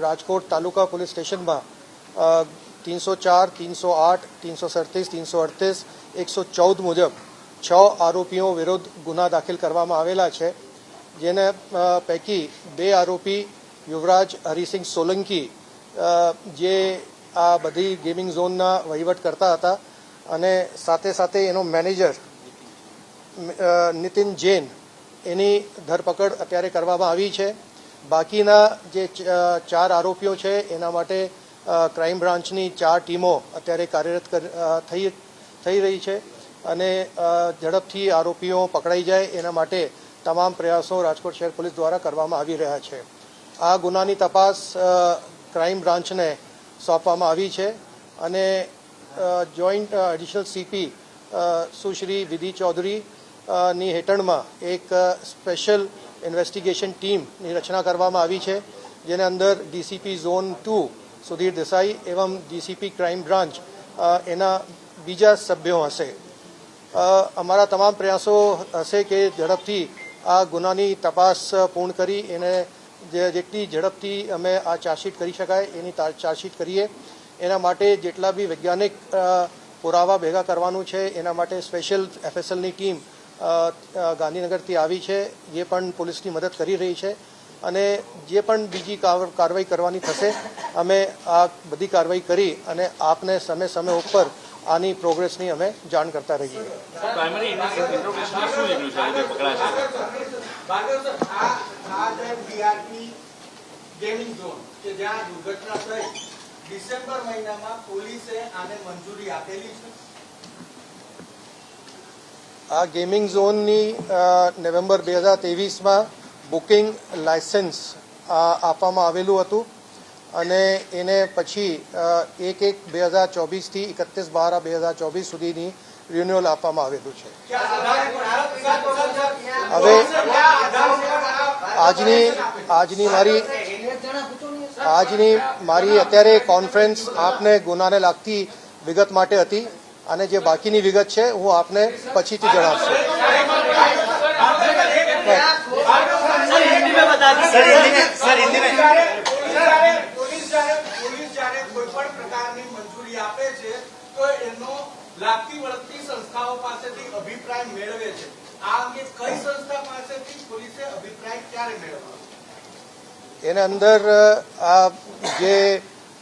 રાજકોટ તાલુકા police સ્ટેશનમાં તીનસો ચાર તીનસો આઠ તીનસો સડત્રીસ તીનસો અડતીસ એકસો ચૌદ મુજબ છ આરોપીઓ વિરુદ્ધ ગુના દાખલ કરવામાં આવેલા છે. જેને પૈકી બે આરોપી યુવરાજ હરિસિંહ સોલંકી જે આ બધી ગેમિંગ ઝોનના વહીવટ કરતા હતા અને સાથે સાથે એનો મેનેજર નીતિન જૈન એની ધરપકડ અત્યારે કરવામાં આવી છે. બાકીના જે ચાર આરોપીઓ છે, એના માટે ક્રાઇમ બ્રાન્ચની ચાર ટીમો અત્યારે કાર્યરત કર- થઈ થઈ રહી છે અને ઝડપથી આરોપીઓ પકડાઈ જાય એના માટે તમામ પ્રયાસો રાજકોટ શહેર પોલીસ દ્વારા કરવામાં આવી રહ્યા છે. આ ગુનાની તપાસ ક્રાઇમ બ્રાન્ચને સોંપવામાં આવી છે અને જોઈન્ટ એડિશનલ સીપી સુશ્રી વિધિ ચૌધરી ની હેઠળમાં એક સ્પેશિયલ ઇન્વેસ્ટિગેશન ટીમની રચના કરવામાં આવી છે, જેને અંદર DCP zone two Sudhir Desai એવમ ડીસીપી ક્રાઇમ બ્રાન્ચ એના બીજા સભ્યો હશે. અમારા તમામ પ્રયાસો હશે કે ઝડપથી આ ગુનાની તપાસ પૂર્ણ કરી, એને જેટલી ઝડપથી અમે આ ચાર્જશીટ કરી શકાય એની ચાર્જશીટ કરીએ. એના માટે જેટલા બી વૈજ્ઞાનિક પુરાવા ભેગા કરવાનું છે, એના માટે સ્પેશિયલ એફએસએલની ટીમ ગાંધીનગરથી આવી છે. જે પણ પોલીસની મદદ કરી રહી છે અને જે પણ બીજી કાર- કાર્યવાહી કરવાની થશે અમે આ બધી કાર્યવાહી કરી અને આપને સમય સમય ઉપર આની પ્રોગ્રેસની અમે જાણ કરતા રહીએ. પ્રાઇમરી ઇન્ટ્રોગેશનમાં શું નીકળ્યું છે? જે પકડાશે. ભાર્ગવ સર, આ આ જે બીઆરપી ગેમિંગ ઝોન કે જ્યાં દુર્ઘટના થઈ ડિસેમ્બર મહિનામાં પોલીસે આને મંજૂરી આપેલી છે. આ ગેમિંગ ઝોનની નવેમ્બર બે હજાર ત્રેવીસમાં બુકિંગ લાયસન્સ આપવામાં આવેલું હતું. અને એને પછી એક એક બે હજાર ચોવીસથી એકત્રીસ બાર બે હજાર ચોવીસ સુધીની રિન્યુઅલ આપવામાં આવેલું છે. હવે આજની આજની મારી આજની મારી અત્યારે કોન્ફરન્સ આપને ગુનાને લાગતી વિગત માટે હતી. અને જે બાકીની વિગત છે હું આપને પછીથી જણાવશું. લાગતી વળગતી સંસ્થાઓ પાસેથી અભિપ્રાય મેળવે છે આ અંગે કઈ સંસ્થા પાસેથી પોલીસે અભિપ્રાય ક્યારે મેળવ્યો એના અંદર આ જે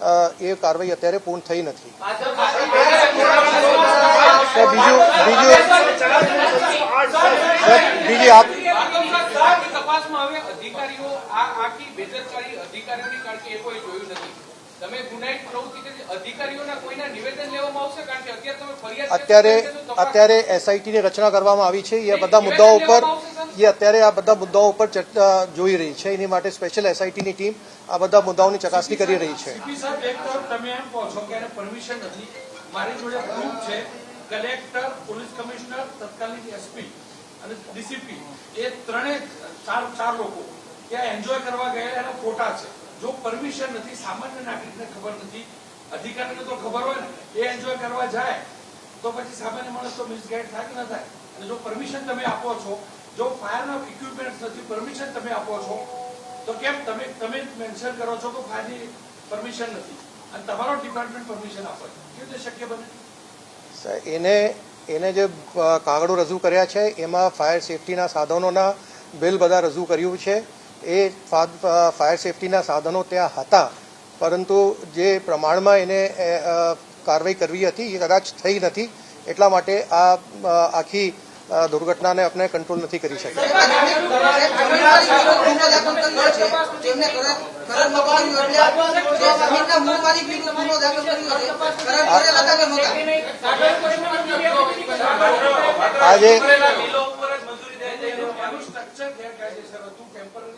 એ કાર્યવાહી અત્યારે પૂર્ણ થઈ નથી. તો બીજું બીજું બીજી આપ આપની તપાસમાં હવે અધિકારીઓ આ આખી બેદરકારી અધિકારીઓની કારણ કે એ કોઈ જોયું નથી. તમે ગુનાહિત પ્રવૃત્તિ કરી અધિકારીઓના કોઈના નિવેદન લેવામાં આવશે? કારણ કે અત્યારે અત્યારે એસઆઈટી ની અત્યારે એસઆઈટીની રચના કરવામાં આવી છે. એ બધા મુદ્દાઓ ઉપર એ અત્યારે આ બધા મુદ્દાઓ ઉપર ચર્ચા જોઈ રહી છે. એની માટે સ્પેશિયલ એસઆઈટીની ટીમ આ બધા મુદ્દાઓની ચકાસણી કરી રહી છે. તમે એમ કહો છો કે પરમિશન નથી. મારી જોડે પ્રૂફ છે. કલેક્ટર પોલીસ કમિશનર તત્કાલીન એસપી અને ડીસીપી એ ત્રણેય ચાર ચાર લોકો ત્યાં એન્જોય કરવા ગયેલા એના ફોટા છે. જો પરમિશન નથી, સામાન્ય નાગરિકને ખબર નથી, અધિકારીને તો ખબર હોય ને, એ એન્જોય કરવા જાય, તો પછી સામાન્ય માણસ તો મિસગાઈડ થાય કે ન થાય અને જો પરમિશન તમે આપો છો જો ફાયરના ઇક્વિપમેન્ટ નથી પરમિશન તમે આપો છો, તો કેમ તમે તમે મેન્શન કરો છો કે ફાયરની પરમિશન નથી? અને તમારો ડિપાર્ટમેન્ટ પરમિશન આપે. કેવી રીતે શક્ય બને? એને એને જે કાગળો રજૂ કર્યા છે, એમાં ફાયર સેફટીના સાધનોના બિલ બધા રજૂ કર્યું છે. એ ફાયર સેફટીના સાધનો ત્યાં હતા, પરંતુ જે પ્રમાણમાં એને કાર્યવાહી કરવી હતી, એ કદાચ થઈ નથી, એટલા માટે આ આખી દુર્ઘટનાને આપણે કંટ્રોલ નથી કરી શકતા. આજે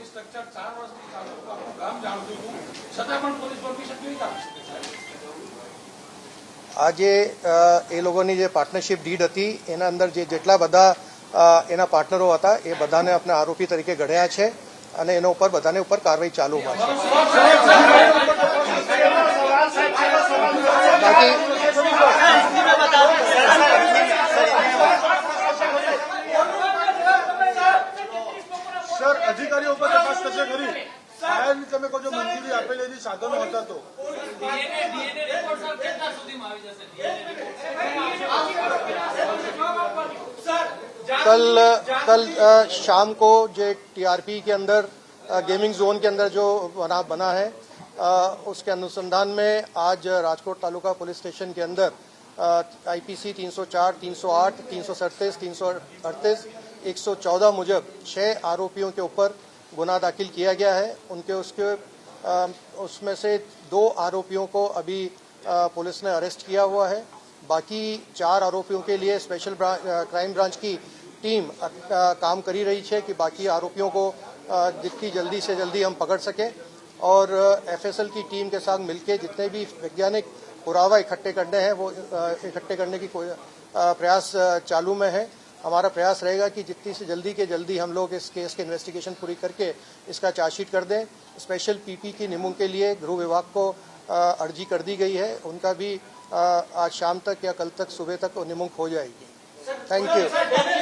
સ્ટ્રક્ચર ચાર વર્ષથી છતાં પણ પોલીસ પરમિશન કેવી આપી આજે એ લોકોની જે પાર્ટનરશિપ ડીડ હતી એના અંદર જે જેટલા બધા એના પાર્ટનરો હતા એ બધાને આપણે આરોપી તરીકે ગઢ્યા છે અને એના ઉપર બધાને ઉપર કાર્યવાહી ચાલુ છે. બાકી સર અધિકારીઓ ઉપર તપાસ થશે ખરી? ફાયરની તમે કહો છો મંજૂરી આપેલી હતી સાધનો હતા તો कल कल अ, शाम को जो टीआरपी के अंदर अ, गेमिंग जोन के अंदर जो बना बना है अ, उसके अनुसंधान में आज राजकोट तालुका पुलिस स्टेशन के अंदर आईपीसी 304, 308, 337, 338, 114 मुजब छह आरोपियों के ऊपर गुना दाखिल किया गया है। उनके, उसके उसमें से दो आरोपियों को अभी पुलिस ने अरेस्ट किया हुआ है। बाकी चार आरोपियों के लिए स्पेशल क्राइम ब्रांच की टीम काम करी रही है कि बाकी आरोपियों को जितनी जल्दी से जल्दी हम पकड़ सकें और एफएसएल की टीम के साथ मिलकर जितने भी वैज्ञानिक पुरावा इकट्ठे करने हैं, वो इकट्ठे करने की प्रयास चालू में है। हमारा प्रयास रहेगा कि जितनी से जल्दी के जल्दी हम लोग इस केस के इन्वेस्टिगेशन पूरी करके इसका चार्जशीट कर दें। स्पेशल पीपी की निमुंग के लिए गृह विभाग को अर्जी कर दी गई है। उनका भी आज शाम तक या कल तक सुबह तक निमुंग हो जाएगी। Thank you